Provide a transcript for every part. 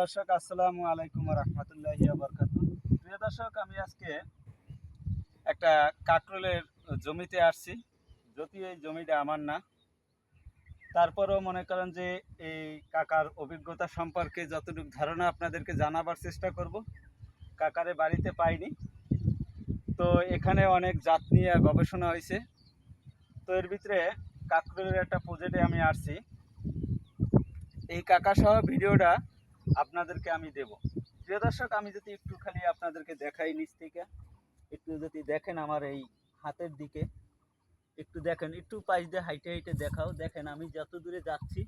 দর্শক, আসসালামু আলাইকুম রহমতুল্লাহি বরকাত প্রিয় দর্শক, আমি আজকে একটা কাকরোলের জমিতে আসছি। যদি এই জমিটা আমার না, তারপরেও মনে করেন যে এই কাকার অভিজ্ঞতা সম্পর্কে যতটুকু ধারণা আপনাদেরকে জানাবার চেষ্টা করব। কাকারে বাড়িতে পাইনি। তো এখানে অনেক জাত নিয়ে গবেষণা হয়েছে। তো এর ভিতরে কাকরোলের একটা প্রজেক্টে আমি আসছি। এই কাকা সহ ভিডিওটা আপনাদেরকে আমি দেব। প্রিয় দর্শক, আমি যদি একটু খালি আপনাদেরকে দেখাই নিচ থেকে, একটু যদি দেখেন আমার এই হাতের দিকে, একটু দেখেন, একটু পাশ দিয়ে হাইটে হাইটে দেখাও। দেখেন, আমি যত দূরে যাচ্ছি,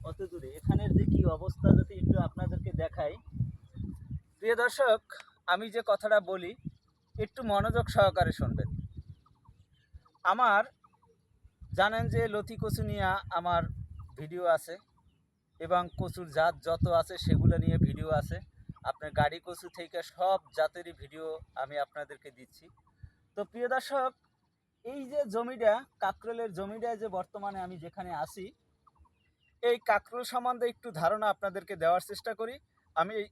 অত দূরে। এখানের যে কি অবস্থা যদি একটু আপনাদেরকে দেখাই। প্রিয় দর্শক, আমি যে কথাটা বলি, একটু মনোযোগ সহকারে শুনবেন। আমার জানেন যে লতি কচু নিয়ে আমার ভিডিও আছে। এবং কচুর জাত যত আছে সেগুলো নিয়ে ভিডিও আছে। আপনার গাড়ি কচু থেকে সব জাতেরই ভিডিও আমি আপনাদেরকে দিচ্ছি। তো প্রিয় দর্শক, এই যে জমিটা, কাকরোলের জমিটা যে বর্তমানে আমি যেখানে আছি, এই কাকরোল সম্বন্ধে একটু ধারণা আপনাদেরকে দেওয়ার চেষ্টা করি। আমি এই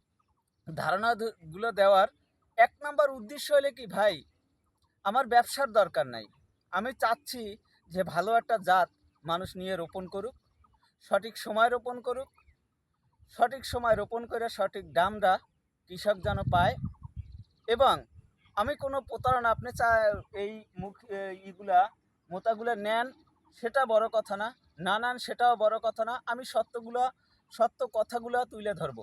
ধারণাগুলো দেওয়ার এক নম্বর উদ্দেশ্য হলে কি, ভাই, আমার ব্যবসার দরকার নাই। আমি চাচ্ছি যে ভালো একটা জাত মানুষ নিয়ে রোপণ করুক। সঠিক সময় রোপণ করুক। সঠিক সময় রোপণ করে সঠিক দামটা কৃষক যেন পায়। এবং আমি কোনো প্রতারণা, আপনি চা, এই মুখ ইগুলা, মোতাগুলো নেন, সেটা বড় কথা না। না নেন, সেটাও বড় কথা না। আমি সত্যগুলো, সত্য কথাগুলো তুলে ধরবো।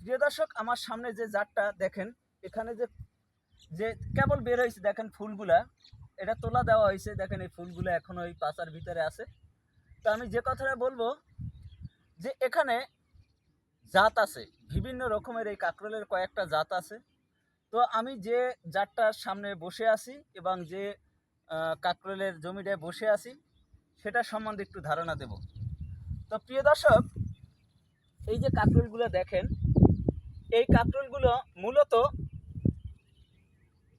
প্রিয় দর্শক, আমার সামনে যে জাতটা দেখেন, এখানে যে যে কেবল বের হয়েছে, দেখেন ফুলগুলা। এটা তোলা দেওয়া হয়েছে, দেখেন এই ফুলগুলো এখনও ওই পাতার ভিতরে আছে। তো আমি যে কথাটা বলব, যে এখানে জাত আছে, বিভিন্ন রকমের এই কাকরোলের কয়েকটা জাত আছে। তো আমি যে জাতটার সামনে বসে আছি এবং যে কাকরোলের জমিটায় বসে আছি, সেটা সম্বন্ধে একটু ধারণা দেব। তো প্রিয় দর্শক, এই যে কাকরোলগুলো দেখেন, এই কাকরোলগুলো মূলত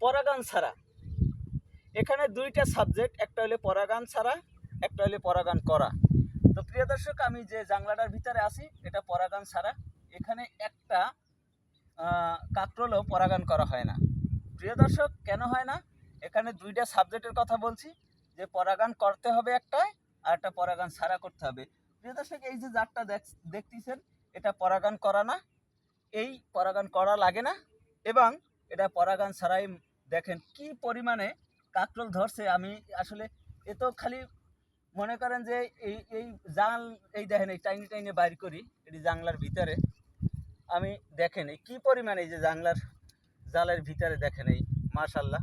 পরাগান ছাড়া। এখানে দুইটা সাবজেক্ট, একটা হলে পরাগান ছাড়া একটা হলে পরাগান করা। তো প্রিয় দর্শক, আমি যে জাংলাটার ভিতরে আছি, এটা পরাগান ছাড়া এখানে একটা কাকরোলও পরাগান করা হয় না। প্রিয় দর্শক, কেন হয় না? এখানে দুইটা সাবজেক্টের কথা বলছি, যে পরাগান করতে হবে একটাই আর একটা পরাগান ছাড়া করতে হবে। প্রিয় দর্শক, এই যে জাতটা দেখ- দেখতেছেন, এটা পরাগান করা না, এই পরাগান করা লাগে না, এবং এটা পরাগান ছাড়াই দেখেন কি পরিমাণে কাকরোল ধরছে। আমি আসলে এ তো খালি মনে করেন যে এই এই জাল, এই দেখেন, এই টাইনি টাইনে বাইর করি, এটি জাংলার ভিতরে। আমি দেখেন এই কী পরিমাণে এই যে জাংলার জালের ভিতরে দেখেন এই মাশাল্লাহ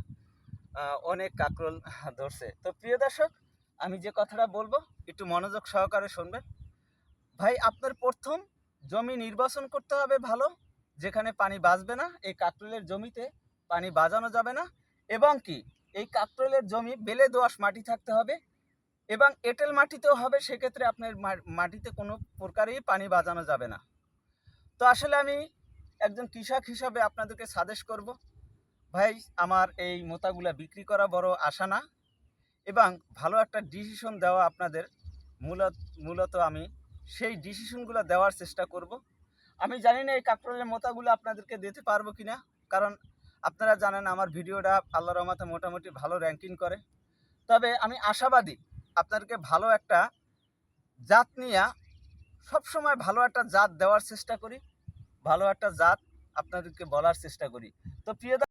অনেক কাকরোল ধরছে। তো প্রিয় দর্শক, আমি যে কথাটা বলব, একটু মনোযোগ সহকারে শুনবেন। ভাই, আপনার প্রথম জমি নির্বাচন করতে হবে ভালো, যেখানে পানি বাঁচবে না, এই কাকরোলের জমিতে পানি বাজানো যাবে না, এবং কি, এই কাকরোলের জমি বেলে দোআঁশ মাটি থাকতে হবে এবং এঁটেল মাটিতেও হবে, সেক্ষেত্রে আপনার মাটিতে কোনো প্রকারেই পানি বাজানো যাবে না। তো আসলে আমি একজন কৃষক হিসাবে আপনাদেরকে সাজেস্ট করব, ভাই, আমার এই মোতাগুলা বিক্রি করা বড় আশা না এবং ভালো একটা ডিসিশন দেওয়া আপনাদের মূলত মূলত আমি সেই ডিসিশনগুলো দেওয়ার চেষ্টা করব। আমি জানি না এই কাকরোলের মোতাগুলো আপনাদেরকে দিতে পারব কি না কারণ আপনারা জানেন আমার ভিডিওটা আল্লাহ রহমাতে মোটামুটি ভালো র্যাঙ্কিং করে। তবে আমি আশাবাদী আপনাদেরকে ভালো একটা জাত নিয়ে সবসময় ভালো একটা জাত দেওয়ার চেষ্টা করি, ভালো একটা জাত আপনাদেরকে বলার চেষ্টা করি। তো প্রিয়